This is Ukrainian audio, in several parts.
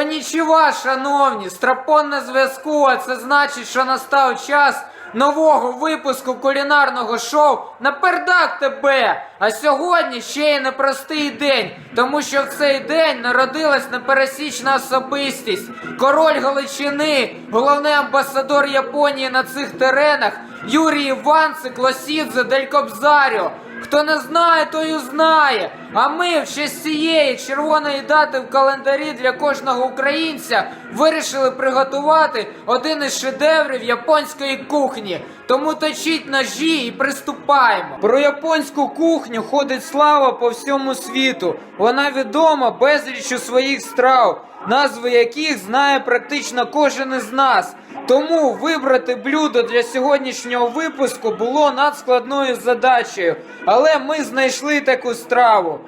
Конічева, шановні, страпон на зв'язку, а це значить, що настав час нового випуску кулінарного шоу Напердак тебе! А сьогодні ще й непростий день, тому що в цей день народилась непересічна особистість, король Галичини, головний амбасадор Японії на цих теренах Юрій Іванцик Лосідзе Дель Кобзаріо. Хто не знає, той узнає. А ми в честь цієї червоної дати в календарі для кожного українця вирішили приготувати один із шедеврів японської кухні. Тому точіть ножі і приступаємо. Про японську кухню ходить слава по всьому світу. Вона відома безліччю своїх страв, назви яких знає практично кожен із нас. Тому вибрати блюдо для сьогоднішнього випуску було надскладною задачею. Але ми знайшли таку страву,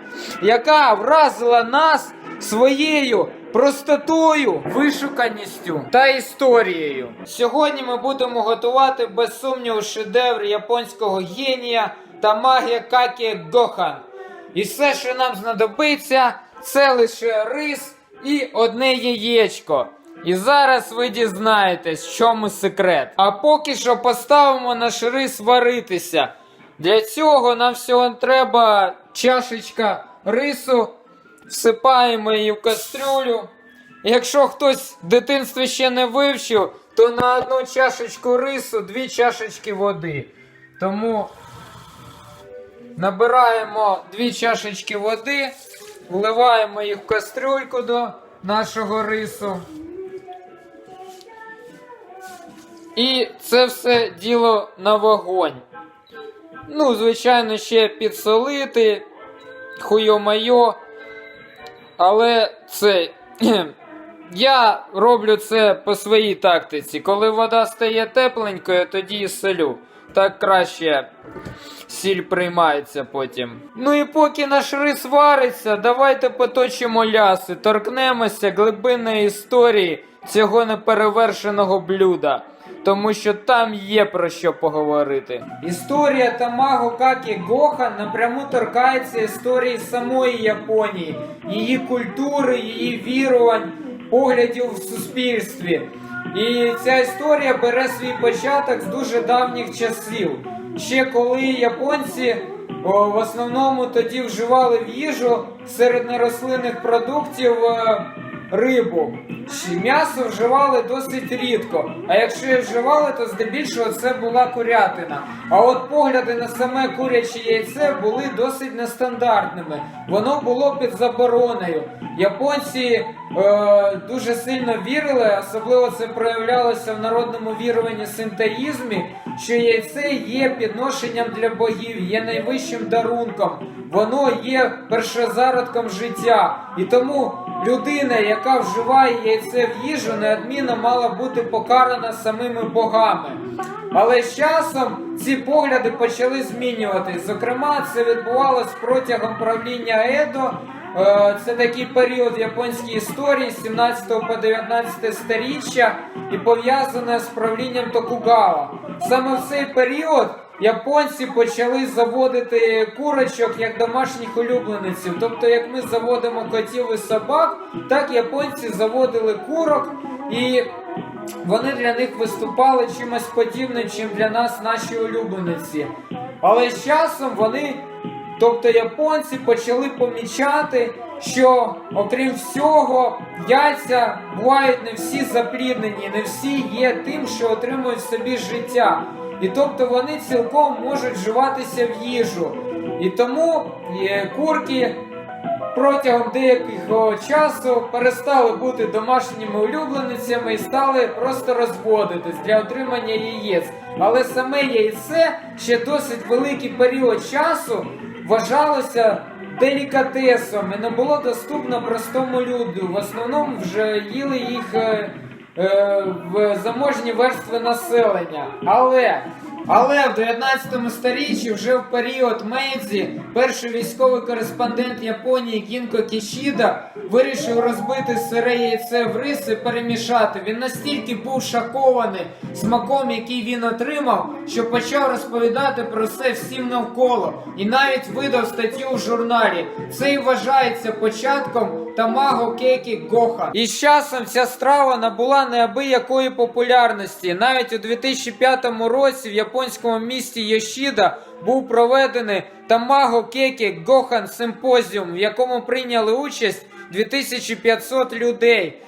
яка вразила нас своєю простотою, вишуканістю та історією. Сьогодні ми будемо готувати без сумніву шедевр японського генія та магія Какі Гохан. І все, що нам знадобиться, це лише рис і одне яєчко. І зараз ви дізнаєтесь, в чому секрет. А поки що поставимо наш рис варитися. Для цього нам всього треба чашечка рису, всипаємо її в кастрюлю. Якщо хтось в дитинстві ще не вивчив, то на одну чашечку рису дві чашечки води. Тому набираємо дві чашечки води, вливаємо їх в кастрюльку до нашого рису. І це все діло на вогонь. Ну, звичайно, ще підсолити, хуйо-майо. Але це. Я роблю це по своїй тактиці. Коли вода стає тепленькою, тоді і солю. Так краще сіль приймається потім. Ну і поки наш рис вариться, давайте поточимо ляси, торкнемося глибинної історії цього неперевершеного блюда. Тому що там є про що поговорити. Історія Тамаго Какі Гохан напряму торкається історії самої Японії, її культури, її вірувань, поглядів в суспільстві. І ця історія бере свій початок з дуже давніх часів. Ще коли японці о, в основному тоді вживали в їжу серед нерослинних продуктів е, рибу. М'ясо вживали досить рідко. А якщо і вживали, то здебільшого це була курятина. А от погляди на саме куряче яйце були досить нестандартними. Воно було під забороною. Японці е, дуже сильно вірили, особливо це проявлялося в народному віруванні синтеїзмі, що яйце є підношенням для богів, є найвищим дарунком, воно є першозародком життя. І тому людина, яка вживає яйце в їжу, неодмінно мала бути покарана самими богами. Але з часом ці погляди почали змінюватись. Зокрема, це відбувалось протягом правління Едо. Е, Це такий період в японській історії з 17 по 19 сторіччя і пов'язане з правлінням Токугава. Саме в цей період японці почали заводити курочок як домашніх улюблениців. Тобто, як ми заводимо котів і собак, так японці заводили курок і вони для них виступали чимось подібним, чим для нас наші улюблениці. Але з часом вони, тобто японці, почали помічати, що окрім всього, яйця бувають не всі запліднені, не всі є тим, що отримують собі життя. І тобто вони цілком можуть вживатися в їжу. І тому е, курки протягом деякого часу перестали бути домашніми улюбленицями і стали просто розводитись для отримання яєць. Але саме яйце ще досить великий період часу вважалося делікатесом і не було доступно простому люду. В основному вже їли їх е, в заможні верстви населення. Але але в 19 сторіччі, вже в період Мейдзі, перший військовий кореспондент Японії Кінко Кішіда вирішив розбити сире яйце в рис і перемішати. Він настільки був шокований смаком, який він отримав, що почав розповідати про це всім навколо і навіть видав статтю у журналі. Це і вважається початком Тамаго Кейкі Гохан. І з часом ця страва набула неабиякої популярності. Навіть у 2005 році в японському місті Йошіда був проведений Тамаго Кейкі Гохан симпозіум, в якому прийняли участь 2500 людей.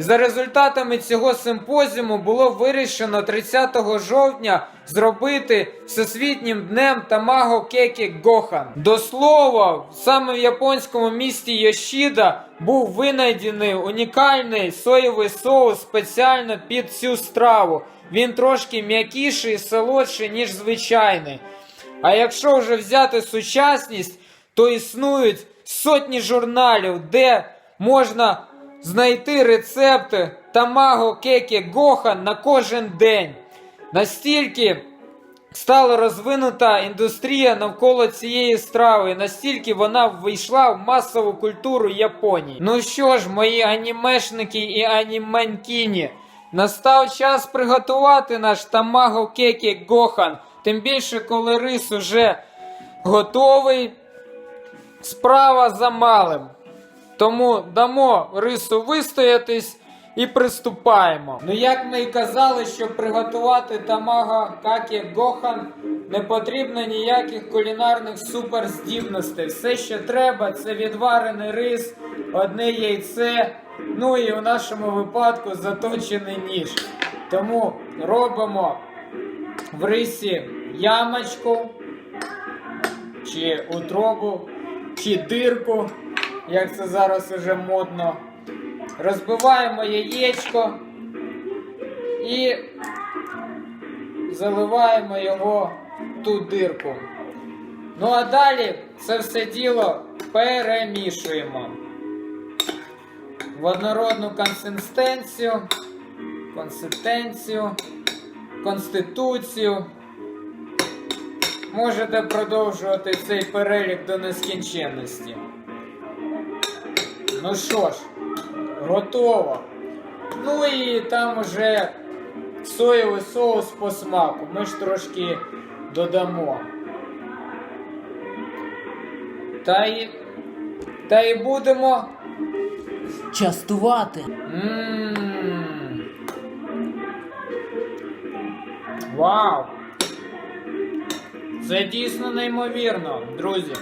За результатами цього симпозіуму було вирішено 30 жовтня зробити всесвітнім днем Тамаго Кекі Гохан. До слова, саме в японському місті Йошіда був винайдений унікальний соєвий соус спеціально під цю страву. Він трошки м'якіший і солодший, ніж звичайний. А якщо вже взяти сучасність, то існують сотні журналів, де можна знайти рецепти тамаго кекі гохан на кожен день. Настільки стала розвинута індустрія навколо цієї страви, настільки вона ввійшла в масову культуру Японії. Ну що ж, мої анімешники і аніманькіні, настав час приготувати наш тамаго кекі гохан. Тим більше, коли рис уже готовий, справа за малим. Тому дамо рису вистоятись і приступаємо. Ну як ми і казали, щоб приготувати тамаго какі гохан, не потрібно ніяких кулінарних суперздібностей. Все, що треба, це відварений рис, одне яйце, ну і у нашому випадку заточений ніж. Тому робимо в рисі ямочку, чи утробу, чи дирку, як це зараз уже модно. Розбиваємо яєчко і заливаємо його в ту дирку. Ну а далі це все діло перемішуємо в однородну консистенцію, консистенцію, конституцію. Можете продовжувати цей перелік до нескінченності. Ну що ж, готово. Ну і там уже соєвий соус по смаку. Ми ж трошки додамо. Та й, та й будемо. Частувати. Ммм. Вау! Це дійсно неймовірно, друзі.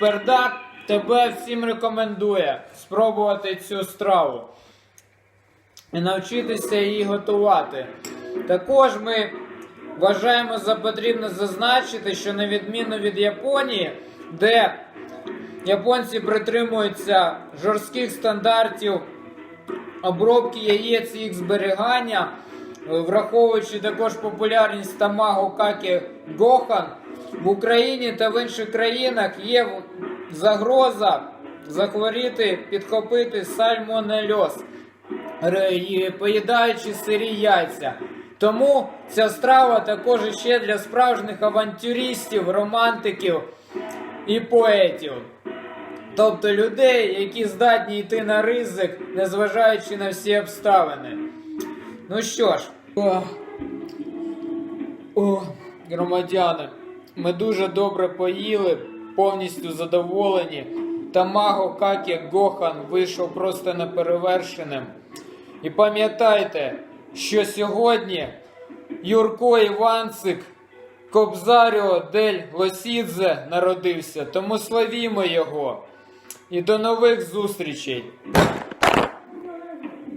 Пердак тебе всім рекомендує спробувати цю страву і навчитися її готувати. Також ми вважаємо за потрібно зазначити, що на відміну від Японії, де японці притримуються жорстких стандартів обробки яєць і їх зберігання, враховуючи також популярність тамаго какі гохан, в Україні та в інших країнах є загроза захворіти, підхопити сальмонельоз, поїдаючи сирі яйця. Тому ця страва також ще для справжніх авантюристів, романтиків і поетів. Тобто людей, які здатні йти на ризик, незважаючи на всі обставини. Ну що ж, о, о, громадяни, ми дуже добре поїли, повністю задоволені. Тамаго Какі Гохан вийшов просто неперевершеним. І пам'ятайте, що сьогодні Юрко Іванцик Кобзаріо Дель Лосідзе народився, тому славімо його. І до нових зустрічей!